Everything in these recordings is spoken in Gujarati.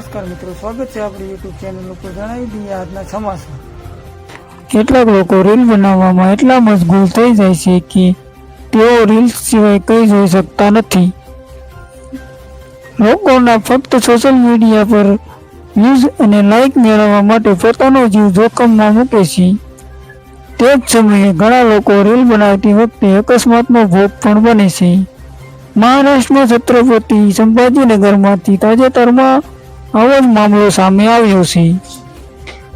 સ્વાગત છે આપણી યુટ્યુબ ચેનલ ઉપર. જણાવી દઈએ આજના સમાચાર. કેટલાક લોકો રીલ બનાવવામાં એટલા મશગુલ થઈ જાય છે કે તેઓ રીલ્સ સિવાય કંઈ જોઈ શકતા નથી. લોકોના ફક્ત સોશિયલ મીડિયા પર વ્યૂઝ અને લાઇક મેળવવા માટે પોતાનો જીવ જોખમમાં મૂકે છે. તે જ સમયે ઘણા લોકો રીલ બનાવતી વખતે અકસ્માતનો ભોગ પણ બને છે. મહારાષ્ટ્રમાં છત્રપતિ સંભાજીનગરમાંથી તાજેતરમાં આવો જ મામલો સામે આવ્યો છે.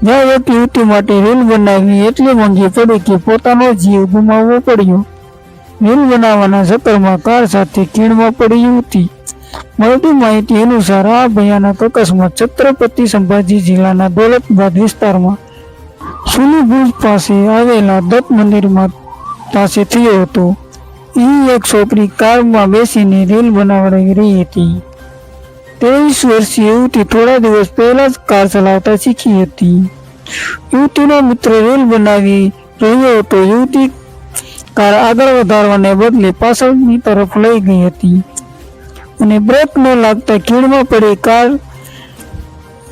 જ્યાં એક યુવતી માટે રીલ બનાવવી એટલી મોંઘી પડી કે પોતાનો જીવ ગુમાવવો પડ્યો. રીલ બનાવવાના ચક્કરમાં કાર સાથે ખીણમાં પડી યુવતી મળતી માહિતી અનુસાર આ ભયાનક અકસ્માત છત્રપતિ સંભાજી જિલ્લાના દોલતબાદ વિસ્તારમાં સુલીભુજ પાસે આવેલા દત્ત મંદિરમાં પાસે થયો હતો. એ એક છોકરી કારમાં બેસીને રીલ બનાવડાવી રહી હતી. ત્રેવીસ વર્ષીય યુવતી થોડા દિવસ પહેલા જ કાર ચલાવતા શીખી હતી. યુવતીનો મિત્ર રેલ બનાવી રહ્યો હતો. યુવતી કાર આગળ વધારવાને બદલે પાછળની તરફ લઈ ગઈ હતી. અને બ્રેક ન લાગતા ખીણમાં પડી કાર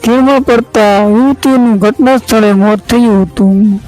ખીણમાં પડતા યુવતીનું ઘટના સ્થળે મોત થયું હતું.